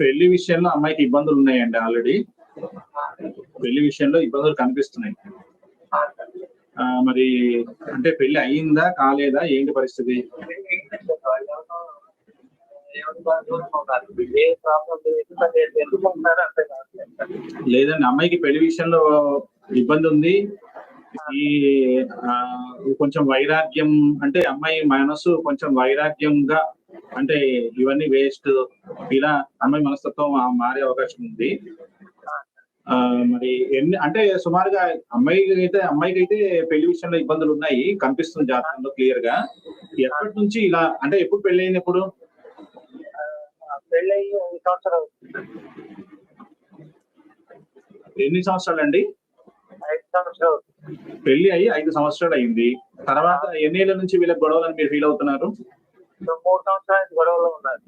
పెళ్ళి విషయంలో అమ్మాయికి ఇబ్బందులు ఉన్నాయండి ఆల్రెడీ. పెళ్ళి విషయంలో ఇబ్బందులు కనిపిస్తున్నాయి. మరి అంటే పెళ్ళి అయిందా కాలేదా? ఏంటి పరిస్థితి? ఏ లేదండి అమ్మాయికి పెళ్ళి విషయంలో ఇబ్బంది ఉంది. ఈ కొంచెం వైరాగ్యం అంటే అమ్మాయి మనసు కొంచెం వైరాగ్యంగా అంటే ఇవన్నీ వేస్ట్ ఇలా అమ్మాయి మనస్తత్వం మారే అవకాశం ఉంది. ఆ, మరి ఎన్ని అంటే సుమారుగా అమ్మాయికి అయితే అమ్మాయికి అయితే పెళ్ళి విషయంలో ఇబ్బందులు ఉన్నాయి. కనిపిస్తుంది జాతకంలో క్లియర్గా. ఎప్పటి నుంచి ఇలా అంటే ఎప్పుడు పెళ్ళి అయింది ఎప్పుడు పెళ్ళి అయ్యి ఒక సంవత్సరం ఎన్ని సంవత్సరాలు అండి ఐదు సంవత్సరాలు. పెళ్ళి అయ్యి ఐదు సంవత్సరాలు అయింది. తర్వాత ఎన్నేళ్ళ నుంచి వీళ్ళకి గొడవలని మీరు ఫీల్ అవుతున్నారు? మూడు సంవత్సరాలు గొడవలో ఉన్నారు.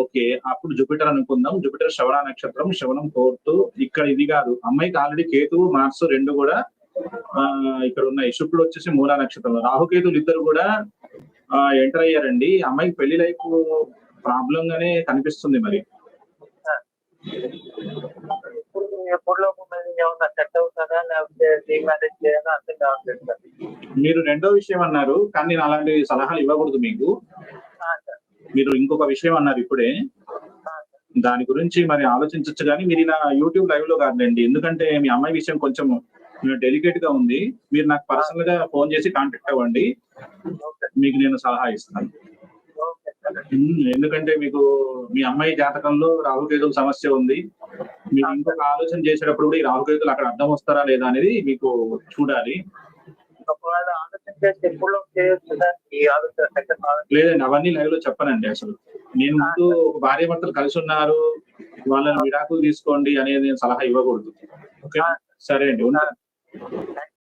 ఓకే అప్పుడు జూపిటర్ అనుకుందాం. జూపిటర్ శ్రవణ నక్షత్రం శ్రవణం కోర్టు. ఇక్కడ ఇది కాదు అమ్మాయికి ఆల్రెడీ కేతు మార్స్ రెండు కూడా ఇక్కడ ఉన్నాయి. శుక్రుడు వచ్చేసి మూలా నక్షత్రంలో. రాహుకేతులు ఇద్దరు కూడా ఎంటర్ అయ్యారండి. అమ్మాయికి పెళ్ళి లైఫ్ ప్రాబ్లం గానే కనిపిస్తుంది మరి. చేయాలా అర్థం కావట్లేదు సార్. మీరు రెండో విషయం అన్నారు కానీ నేను అలాంటి సలహాలు ఇవ్వకూడదు మీకు. మీరు ఇంకొక విషయం అన్నారు ఇప్పుడే. దాని గురించి మరి ఆలోచించవచ్చు కానీ మీరు ఇలా యూట్యూబ్ లైవ్లో కాదులేండి. ఎందుకంటే మీ అమ్మాయి విషయం కొంచెం డెలికేట్గా ఉంది. మీరు నాకు పర్సనల్గా ఫోన్ చేసి కాంటాక్ట్ అవ్వండి. మీకు నేను సలహా ఇస్తాను. ఎందుకంటే మీకు మీ అమ్మాయి జాతకంలో రాహుకేతుల సమస్య ఉంది. మీరు ఇంకొక ఆలోచన చేసేటప్పుడు కూడా ఈ రాహుకేతులు అక్కడ అర్థం వస్తారా లేదా అనేది మీకు చూడాలి. లేదండి అవన్నీ లైవ్లో చెప్పనండి అసలు. నేను ముందు భార్య భర్తలు కలిసి ఉన్నారు వాళ్ళని విడాకులు తీసుకోండి అనేది నేను సలహా ఇవ్వకూడదు. ఓకే సరే అండి